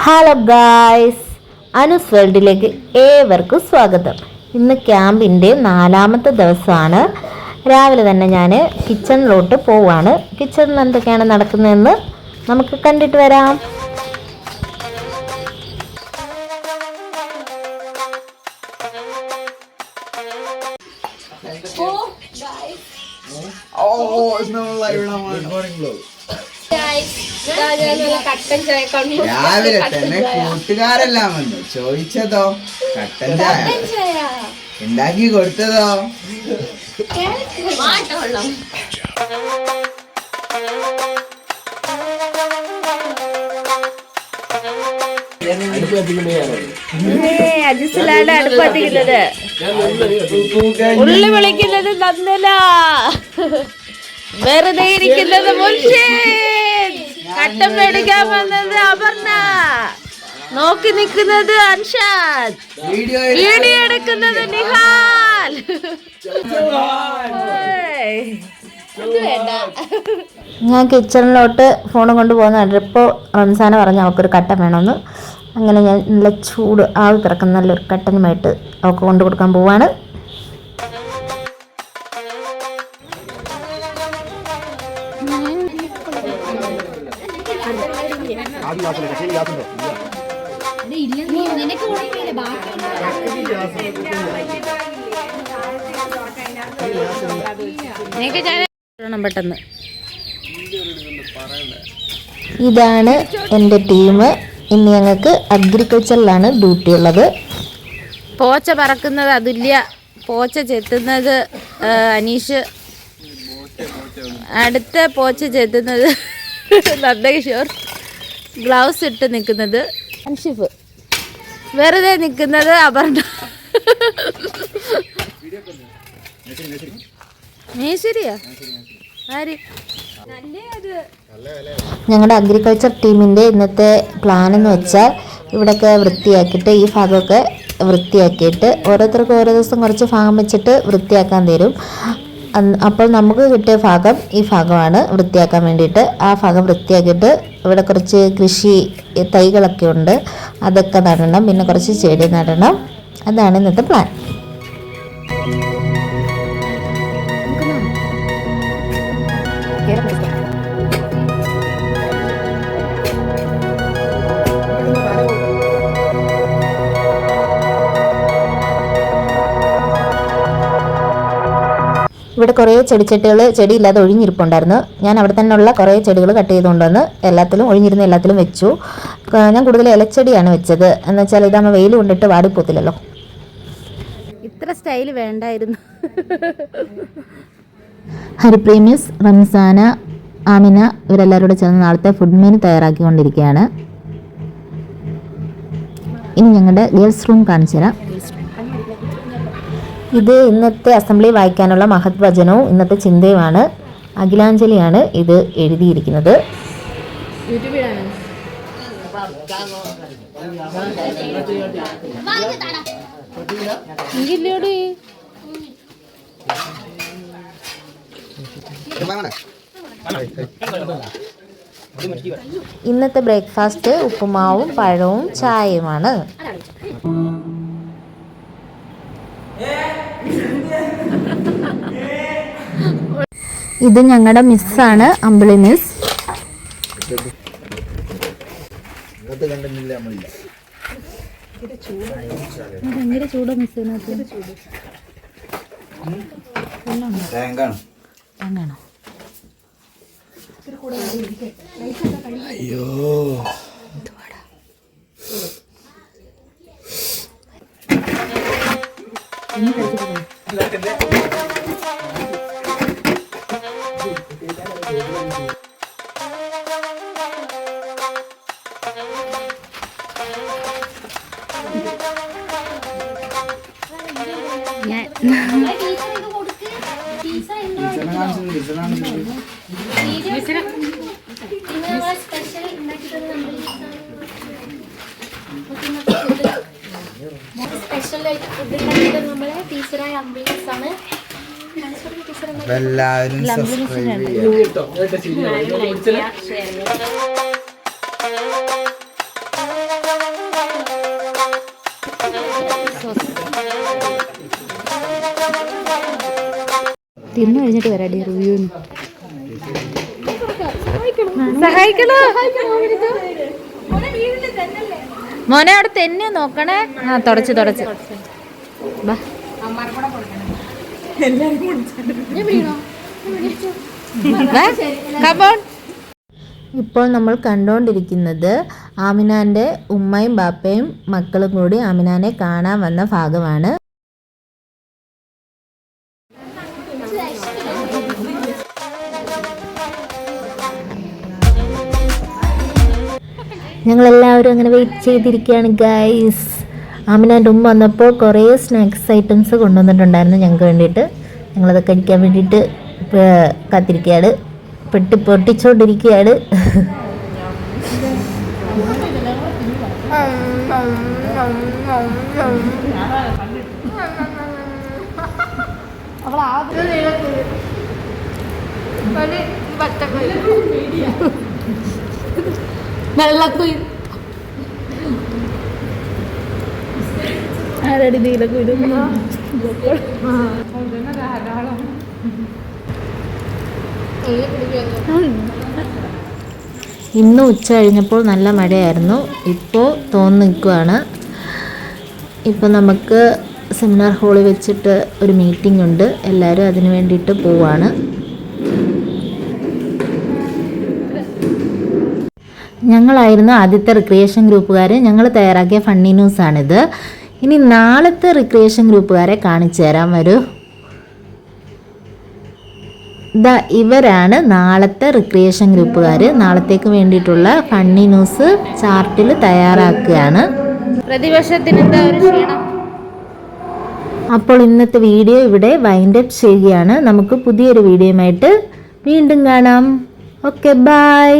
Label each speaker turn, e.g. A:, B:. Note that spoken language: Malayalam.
A: ഹലോ ഗായ്സ് അനുസ് വേൾഡിലേക്ക് ഏവർക്കും സ്വാഗതം. ഇന്ന് ക്യാമ്പിന്റെ നാലാമത്തെ ദിവസമാണ്. രാവിലെ തന്നെ ഞാൻ കിച്ചണിലോട്ട് പോവാണ്. കിച്ചണിൽ എന്തൊക്കെയാണ് നടക്കുന്നതെന്ന് നമുക്ക് കണ്ടിട്ട് വരാം.
B: രാവിലെ തന്നെ കൂട്ടുകാരെല്ലാം വന്നു. ചോദിച്ചതോ? കട്ടൻ ചായ. ഉണ്ടാക്കി കൊടുത്തതോ?
A: അജിസിലാണ് ഉള്ളി വിളിക്കുന്നത് നന്ദന. വെറുതെ ഇരിക്കുന്നത് മുൻഷീൻ കട്ടം മേടിക്കാൻ വന്നത് അപർണ. നോക്കി നിൽക്കുന്നത് അൻഷാദ്.
B: വീഡിയോ
A: എടുക്കുന്നത് നിഹാൽ. വേണ്ട. ഞാൻ കിച്ചണിലോട്ട് ഫോൺ കൊണ്ട് പോകുന്ന കണ്ടപ്പോൾ റംസാന പറഞ്ഞു അവൾക്കൊരു കട്ടൻ വേണമെന്ന്. അങ്ങനെ ഞാൻ നല്ല ചൂട് ആവി പിറക്കുന്ന നല്ലൊരു കട്ടനുമായിട്ട് അവൾക്ക് കൊണ്ടു കൊടുക്കാൻ പോവാണ്. പെട്ടെന്ന് ഇതാണ് എന്റെ ടീം. ഇന്ന് ഞങ്ങൾക്ക് അഗ്രികൾച്ചറിലാണ് ഡ്യൂട്ടി ഉള്ളത്. പോച്ച പറക്കുന്നത് അതുല്യ. പോച്ച ചെത്തുന്നത് അനീഷ്. അടുത്ത പോച്ച ചെത്തുന്നത് നന്ദകിഷോർ ഗ്ലൗസ് ഇട്ട് നിൽക്കുന്നത് അൻഷിഫ്. വെറുതെ നിൽക്കുന്നത് അപർണ. ആര്? ഞങ്ങളുടെ അഗ്രികൾച്ചർ ടീമിന്റെ ഇന്നത്തെ പ്ലാൻ എന്ന് വെച്ചാൽ ഇവിടെയൊക്കെ വൃത്തിയാക്കിയിട്ട് ഈ ഭാഗമൊക്കെ വൃത്തിയാക്കിയിട്ട് ഓരോരുത്തർക്കും ഓരോ ദിവസം കുറച്ച് ഭാഗം വെച്ചിട്ട് വൃത്തിയാക്കാൻ തരും. അപ്പോൾ നമുക്ക് കിട്ടിയ ഭാഗം ഈ ഭാഗമാണ് വൃത്തിയാക്കാൻ വേണ്ടിയിട്ട്. ആ ഭാഗം വൃത്തിയാക്കിയിട്ട് ഇവിടെ കുറച്ച് കൃഷി തൈകളൊക്കെ ഉണ്ട്. അതൊക്കെ നടണം. പിന്നെ കുറച്ച് ചെടി നടണം. അതാണ് ഇന്നത്തെ പ്ലാൻ ഇവിടെ കുറേ ചെടിച്ചട്ടികൾ ചെടിയില്ലാതെ ഒഴിഞ്ഞിരിപ്പുണ്ടായിരുന്നു. ഞാൻ അവിടെ തന്നെയുള്ള കുറേ ചെടികൾ കട്ട് ചെയ്തുകൊണ്ടുവന്ന് എല്ലാത്തിലും ഒഴിഞ്ഞിരുന്ന എല്ലാത്തിലും വെച്ചു. ഞാൻ കൂടുതൽ ഇലച്ചെടിയാണ് വെച്ചത്. എന്ന് വെച്ചാൽ ഇതാകുമ്പോൾ വെയിൽ കൊണ്ടിട്ട് വാടിപ്പോത്തില്ലല്ലോ. ഇത്ര സ്റ്റൈൽ വേണ്ടായിരുന്നു. ഹരിപ്രീമിയസ് റംസാന ആമിന ഇവരെല്ലാവരും കൂടെ ചേർന്ന് നാളത്തെ ഫുഡ് മെനു തയ്യാറാക്കിക്കൊണ്ടിരിക്കുകയാണ്. ഇനി ഞങ്ങളുടെ ഗേൾസ് റൂം കാണിച്ചു തരാം ഇത് ഇന്നത്തെ അസംബ്ലി വായിക്കാനുള്ള മഹത് വചനവും ഇന്നത്തെ ചിന്തയുമാണ്. അഖിലാഞ്ജലിയാണ് ഇത് എഴുതിയിരിക്കുന്നത്. ഇന്നത്തെ ബ്രേക്ക്ഫാസ്റ്റ് ഉപ്പുമാവും പഴവും ചായയുമാണ്. ഇത് ഞങ്ങളുടെ മിസ്സാണ് അമ്പിളി മിസ്
B: അയ്യോ.
C: ഇനി നമ്മളില്ല
B: അപ്പൊ എല്ലാവരും സബ്സ്ക്രൈബ് ചെയ്യാം.
D: തിന്നു കഴിഞ്ഞിട്ട് വരാടി സഹായിക്കണോ? മോനെ അവിടെ തന്നെ നോക്കണേ. ആ തുടച്ച് തുടച്ച്.
A: ഇപ്പോൾ നമ്മൾ കണ്ടുകൊണ്ടിരിക്കുന്നത് ആമിനാന്റെ ഉമ്മയും ബാപ്പയും മക്കളും കൂടി ആമിനാനെ കാണാൻ വന്ന ഭാഗമാണ്. ഞങ്ങളെല്ലാവരും അങ്ങനെ വെയിറ്റ് ചെയ്തിരിക്കുകയാണ് ഗൈസ് ആമിനാന്റെ ഉമ്മ വന്നപ്പോൾ കുറേ സ്നാക്സ് ഐറ്റംസ് കൊണ്ടുവന്നിട്ടുണ്ടായിരുന്നു ഞങ്ങൾക്ക് വേണ്ടിയിട്ട് ഞങ്ങളത് കഴിക്കാൻ വേണ്ടിയിട്ട് കാത്തിരിക്കുകയാണ് പെട്ടി പൊട്ടിച്ചോണ്ടിരിക്കുകയാണ്
D: വെള്ളക്കുയിൽ ആരടി നീലക്കുയിൽ
A: ഇന്ന് ഉച്ച കഴിഞ്ഞപ്പോൾ നല്ല മഴയായിരുന്നു. ഇപ്പോൾ തോന്നി നിൽക്കുകയാണ് ഇപ്പോൾ നമുക്ക് സെമിനാർ ഹാളിൽ വെച്ചിട്ട് ഒരു മീറ്റിംഗ് ഉണ്ട്. എല്ലാവരും അതിന് വേണ്ടിയിട്ട് പോവാണ്. ഞങ്ങളായിരുന്നു ആദ്യത്തെ റിക്രിയേഷൻ ഗ്രൂപ്പുകാർ ഞങ്ങൾ തയ്യാറാക്കിയ ഫണ്ണി ന്യൂസാണിത് ഇനി നാളത്തെ റിക്രിയേഷൻ ഗ്രൂപ്പുകാരെ കാണിച്ചു തരാൻ വരൂ. ദാ ഇവരാണ് നാളത്തെ റിക്രിയേഷൻ ഗ്രൂപ്പുകാർ നാളത്തേക്ക് വേണ്ടിയിട്ടുള്ള ഫണ്ണി ന്യൂസ് ചാർട്ടിൽ തയ്യാറാക്കുകയാണ്. അപ്പോൾ ഇന്നത്തെ വീഡിയോ ഇവിടെ വൈൻഡ് അപ്പ് ചെയ്യുകയാണ്. നമുക്ക് പുതിയൊരു വീഡിയോയുമായിട്ട് വീണ്ടും കാണാം. Okay bye